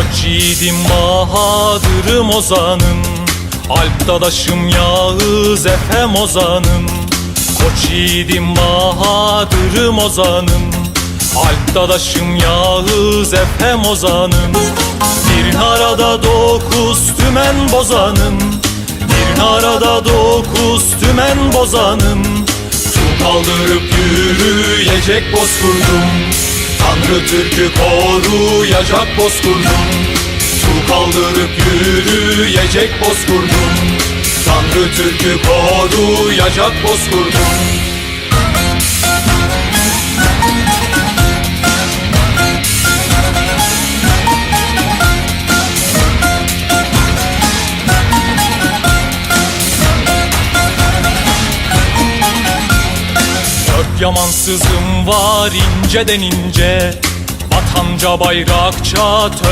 Koç yiğidim Bahadır'ım ozanım. Alp dadaşım Yağız Efem ozanım. Koç yiğidim Bahadır'ım ozanım. Alp dadaşım Yağız Efem ozanım. Bir arada dokuz tümen bozanım. Bir arada dokuz tümen bozanım. Su kaldırıp yürüyecek bozkurdum Tanrı Türk'ü koruyacak bozkurdum Su kaldırıp yürüyecek bozkurdum Tanrı Türk'ü koruyacak bozkurdum yamansızım var inceden ince. Vatanca bayrakça töre